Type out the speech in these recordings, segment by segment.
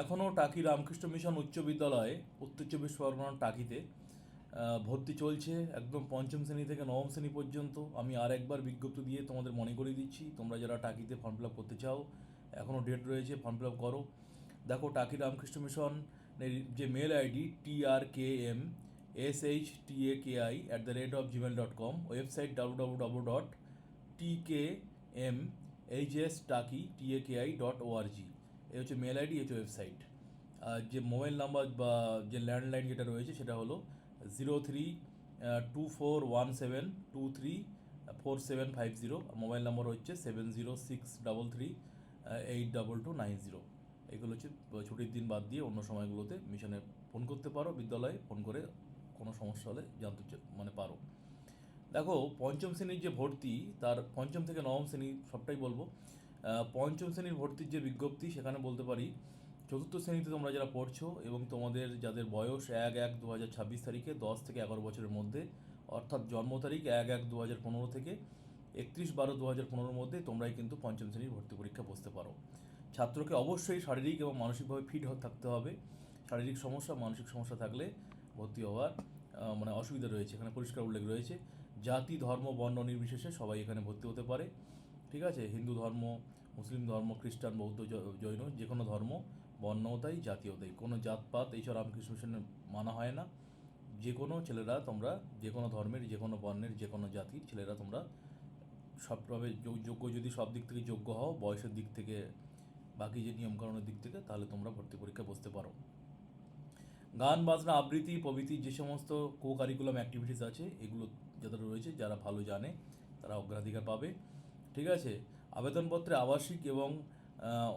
এখনও টাকি রামকৃষ্ণ মিশন উচ্চ বিদ্যালয়ে উত্তর চব্বিশ পরগনার টাকিতে ভর্তি চলছে একদম পঞ্চম শ্রেণি থেকে নবম শ্রেণি পর্যন্ত। আমি আর একবার বিজ্ঞপ্তি দিয়ে তোমাদের মনে করে দিচ্ছি, তোমরা যারা টাকিতে ফর্ম ফিল আপ করতে চাও এখনও ডেট রয়েছে ফর্ম ফিল আপ করো। দেখো টাকি রামকৃষ্ণ মিশন যে mail ID T R K M S H T A K I at the rate of Gmail dot com website W W W dot T K M H S Taki T A K I dot ORG এই হচ্ছে mail ID হচ্ছে website আর যে mobile number বা যে landline যেটা রয়েছে সেটা হলো zero three two four one seven two three four seven five zero mobile number হচ্ছে seven zero six double three eight double two nine zero এগুলো হচ্ছে ছুটির দিন বাদ দিয়ে অন্য সময়গুলোতে মিশনে ফোন করতে পারো, বিদ্যালয়ে ফোন করে কোনো সমস্যা হলে জানতে মানে পারো। দেখো, পঞ্চম শ্রেণির যে ভর্তি, তার পঞ্চম থেকে নবম শ্রেণি সবটাই বলব। পঞ্চম শ্রেণির ভর্তির যে বিজ্ঞপ্তি, সেখানে বলতে পারি, চতুর্থ শ্রেণীতে তোমরা যারা পড়ছো এবং তোমাদের যাদের বয়স এক এক দু হাজার ছাব্বিশ তারিখে, দশ থেকে এগারো বছরের মধ্যে, অর্থাৎ জন্ম তারিখ এক এক দু হাজার পনেরো থেকে একত্রিশ বারো দু হাজার পনেরোর মধ্যে, তোমরাই কিন্তু পঞ্চম শ্রেণির ভর্তি পরীক্ষা বসতে পারো। ছাত্রকে অবশ্যই শারীরিক এবং মানসিকভাবে ফিট থাকতে হবে। শারীরিক সমস্যা, মানসিক সমস্যা থাকলে ভর্তি হওয়ার মানে অসুবিধা রয়েছে। এখানে পরিষ্কার উল্লেখ রয়েছে। জাতি, ধর্ম, বর্ণ নির্বিশেষে সবাই এখানে ভর্তি হতে পারে। ঠিক আছে? হিন্দু ধর্ম, মুসলিম ধর্ম, খ্রিস্টান, বৌদ্ধ জৈন যে কোনো ধর্ম বর্ণতাই জাতীয়তাই। কোনো জাতপাত এইসব রামকৃষ্ণ মানা হয় না। যে কোনো ছেলেরা তোমরা যে কোনো ধর্মের যে কোনো বর্ণের যে কোনো জাতির ছেলেরা তোমরা সবভাবে যোগ্য যদি সব দিক থেকে যোগ্য হও, বয়সের দিক থেকে, বাকি যে নিয়মকানুনের দিক থেকে, তাহলে তোমরা ভর্তি পরীক্ষা বসতে পারো। গান, বাজনা, আবৃত্তি, প্রভৃতি যে সমস্ত কো কারিকুলাম অ্যাক্টিভিটিস আছে, এগুলো যাদের রয়েছে, যারা ভালো জানে, তারা অগ্রাধিকার পাবে। ঠিক আছে? আবেদনপত্রে আবাসিক এবং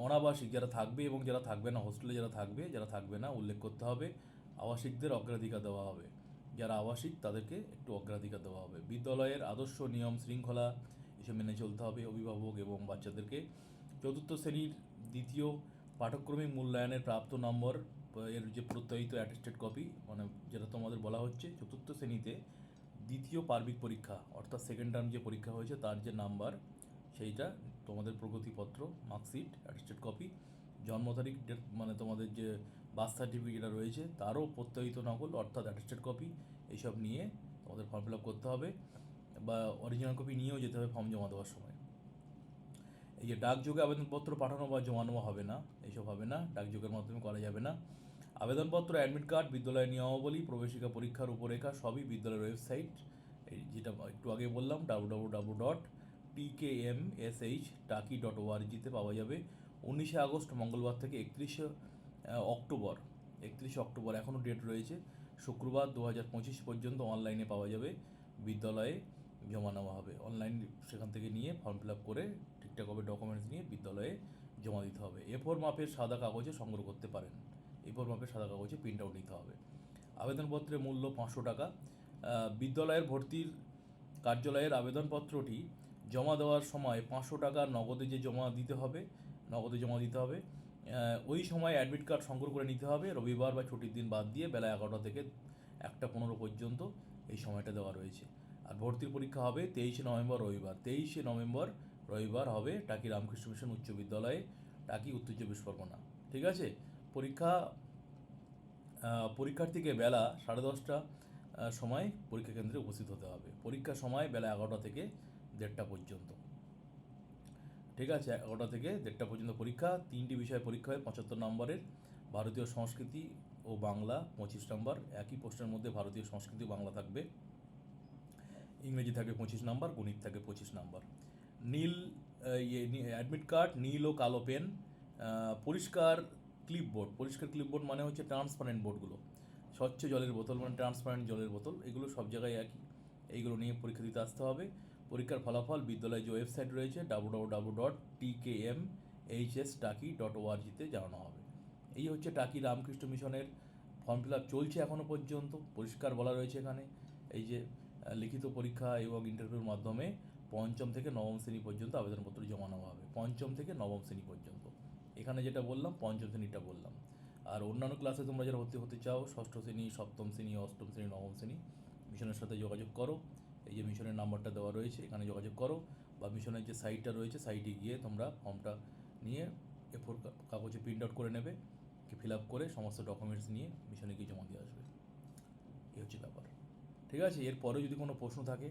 অনাবাসিক যারা থাকবে এবং যারা থাকবে না হোস্টেলে যারা থাকবে যারা থাকবে না, উল্লেখ করতে হবে, আবাসিকদের অগ্রাধিকার দেওয়া হবে। যারা আবাসিক, তাদেরকে একটু অগ্রাধিকার দেওয়া হবে। বিদ্যালয়ের আদর্শ নিয়ম শৃঙ্খলা এসব মেনে চলতে হবে, অভিভাবক এবং বাচ্চাদেরকে। চতুর্থ শ্রেণির দ্বিতীয় পাঠ্যক্রমিক মূল্যায়নের প্রাপ্ত নম্বর, এর যে প্রত্যয়িত অ্যাটেস্টেড কপি মানে যেটা তোমাদের বলা হচ্ছে, চতুর্থ শ্রেণীতে দ্বিতীয় পার্বিক পরীক্ষা, অর্থাৎ সেকেন্ড টার্ম যে পরীক্ষা হয়েছে, তার যে নাম্বার সেইটা, তোমাদের প্রগতিপত্র মার্কশিট অ্যাটেস্টেড কপি জন্ম তারিখ মানে তোমাদের যে বার্থ সার্টিফিকেটটা রয়েছে, তারও প্রত্যয়িত নকল, অর্থাৎ অ্যাটেস্টেড কপি এইসব নিয়ে তোমাদের ফর্ম ফিল আপ করতে হবে, বা অরিজিনাল কপি নিয়েও যেতে হবে ফর্ম জমা দেওয়ার সময়। এই যে ডাকযোগে আবেদনপত্র পাঠানো বা জমানো হবে না, এইসব হবে না ডাকযোগের মাধ্যমে করা যাবে না। আবেদনপত্র অ্যাডমিট কার্ড বিদ্যালয়ের নিয়মাবলী, প্রবেশিকা পরীক্ষার উপরেখা সবই বিদ্যালয়ের ওয়েবসাইট এই যেটা একটু আগে বললাম W W W dot TK M S H Taki dot ওআরজিতে পাওয়া যাবে। উনিশে আগস্ট, মঙ্গলবার থেকে একত্রিশে অক্টোবর একত্রিশে অক্টোবর এখনও ডেট রয়েছে। শুক্রবার দু হাজার পঁচিশ পর্যন্ত অনলাইনে পাওয়া যাবে। বিদ্যালয়ে জমা নেওয়া হবে। অনলাইন সেখান থেকে নিয়ে ফর্ম ফিল আপ করে ঠিকঠাকভাবে ডকুমেন্টস নিয়ে বিদ্যালয়ে জমা দিতে হবে। এ ফোর মাপের সাদা কাগজে সংগ্রহ করতে পারেন। এ ফোর মাপের সাদা কাগজে প্রিন্ট আউট নিতে হবে। আবেদনপত্রের মূল্য পাঁচশো টাকা। বিদ্যালয়ের ভর্তির কার্যালয়ের আবেদনপত্রটি জমা দেওয়ার সময় পাঁচশো টাকা নগদে যে জমা দিতে হবে, নগদে জমা দিতে হবে ওই সময় অ্যাডমিট কার্ড সংগ্রহ করে নিতে হবে, রবিবার বা ছুটির দিন বাদ দিয়ে বেলা এগারোটা থেকে একটা পনেরো পর্যন্ত এই সময়টা দেওয়া রয়েছে। আর ভর্তির পরীক্ষা হবে তেইশে নভেম্বর রবিবার। তেইশে নভেম্বর রবিবার হবে টাকি রামকৃষ্ণ মিশন উচ্চ বিদ্যালয়ে টাকি উত্তর চব্বিশ পরগনা। ঠিক আছে? পরীক্ষা পরীক্ষার্থীকে বেলা সাড়ে দশটা সময় পরীক্ষা কেন্দ্রে উপস্থিত হতে হবে। পরীক্ষার সময় বেলা এগারোটা থেকে দেড়টা পর্যন্ত। ঠিক আছে? এগারোটা থেকে দেড়টা পর্যন্ত পরীক্ষা, তিনটি বিষয়ে পরীক্ষা হয় পঁচাত্তর নম্বরের ভারতীয় সংস্কৃতি ও বাংলা পঁচিশ নম্বর। একই প্রশ্নের মধ্যে ভারতীয় সংস্কৃতি বাংলা থাকবে। ইংরেজি থাকে পঁচিশ নম্বর, গণিত থাকে পঁচিশ নম্বর। নীল ইয়ে অ্যাডমিট কার্ড নীল ও কালো পেন পরিষ্কার ক্লিপবোর্ড পরিষ্কার ক্লিপবোর্ড মানে হচ্ছে ট্রান্সপারেন্ট বোর্ডগুলো স্বচ্ছ জলের বোতল মানে ট্রান্সপারেন্ট জলের বোতল। এগুলো সব জায়গায় একই। এইগুলো নিয়ে পরীক্ষা দিতে আসতে হবে। পরীক্ষার ফলাফল বিদ্যালয়ের যে ওয়েবসাইট রয়েছে W W W dot H S Taki dot জানানো হবে। এই হচ্ছে টাকি রামকৃষ্ণ মিশনের ফর্ম ফিল আপ চলছে এখনও পর্যন্ত, পরিষ্কার বলা রয়েছে এখানে। এই যে লিখিত পরীক্ষা এবং ইন্টারভিউর মাধ্যমে পঞ্চম থেকে নবম শ্রেণি পর্যন্ত আবেদনপত্র জমা নেওয়া হবে, পঞ্চম থেকে নবম শ্রেণি পর্যন্ত। এখানে যেটা বললাম, পঞ্চম শ্রেণীটা বললাম। আর অন্যান্য ক্লাসে তোমরা যারা ভর্তি হতে চাও, ষষ্ঠ শ্রেণি, সপ্তম শ্রেণি, অষ্টম শ্রেণি, নবম শ্রেণি, মিশনের সাথে যোগাযোগ করো। এই যে মিশনের নাম্বারটা দেওয়া রয়েছে, এখানে যোগাযোগ করো বা মিশনের যে সাইটটা রয়েছে, সাইটে গিয়ে তোমরা ফর্মটা নিয়ে এ ফোর কাগজে প্রিন্ট আউট করে নেবে, কি ফিল আপ করে সমস্ত ডকুমেন্টস নিয়ে মিশনে গিয়ে জমা দিয়ে আসবে। এই হচ্ছে ব্যাপার। ঠিক আছে? এরপরে যদি কোনো প্রশ্ন থাকে,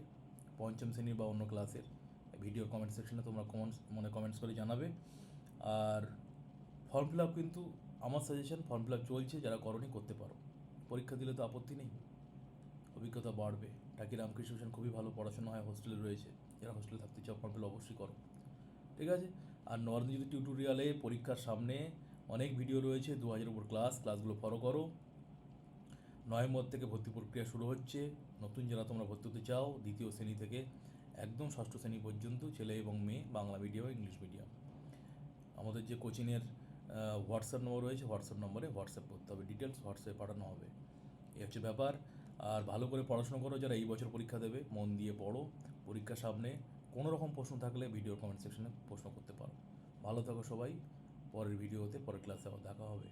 পঞ্চম শ্রেণির বা অন্য ক্লাসের ভিডিও কমেন্ট সেকশনে তোমরা কমেন্টস মানে কমেন্টস করে জানাবে। আর ফর্ম ফিল আপ কিন্তু আমার সাজেশন ফর্ম ফিল আপ চলছে, যারা করনি করতে পারো। পরীক্ষা দিলে তো আপত্তি নেই। অভিজ্ঞতা বাড়বে। টাকি রামকৃষ্ণ মিশন খুবই ভালো পড়াশোনা হয় হোস্টেলে রয়েছে। যারা হোস্টেলে থাকতে চাও ফর্ম ফিল অবশ্যই করো। ঠিক আছে? আর যদি টিউটোরিয়ালে পরীক্ষার সামনে অনেক ভিডিও রয়েছে দু হাজার উপর ক্লাস ক্লাসগুলো ফলো করো। নভেম্বর থেকে ভর্তি প্রক্রিয়া শুরু হচ্ছে। নতুন যারা তোমরা ভর্তি হতে চাও, দ্বিতীয় শ্রেণি থেকে একদম ষষ্ঠ শ্রেণি পর্যন্ত ছেলে এবং মেয়ে, বাংলা মিডিয়াম ইংলিশ মিডিয়াম আমাদের যে কোচিংয়ের হোয়াটসঅ্যাপ নম্বর রয়েছে হোয়াটসঅ্যাপ নম্বরে হোয়াটসঅ্যাপ করতে হবে। ডিটেলস হোয়াটসঅ্যাপে পাঠানো হবে। এই হচ্ছে ব্যাপার। আর ভালো করে পড়াশোনা করো, যারা এই বছর পরীক্ষা দেবে, মন দিয়ে পড়ো। পরীক্ষা সামনে কোনো রকম প্রশ্ন থাকলে ভিডিও কমেন্ট সেকশনে প্রশ্ন করতে পারো। ভালো থাকো সবাই, পরের ভিডিওতে পরের ক্লাসে আবার দেখা হবে।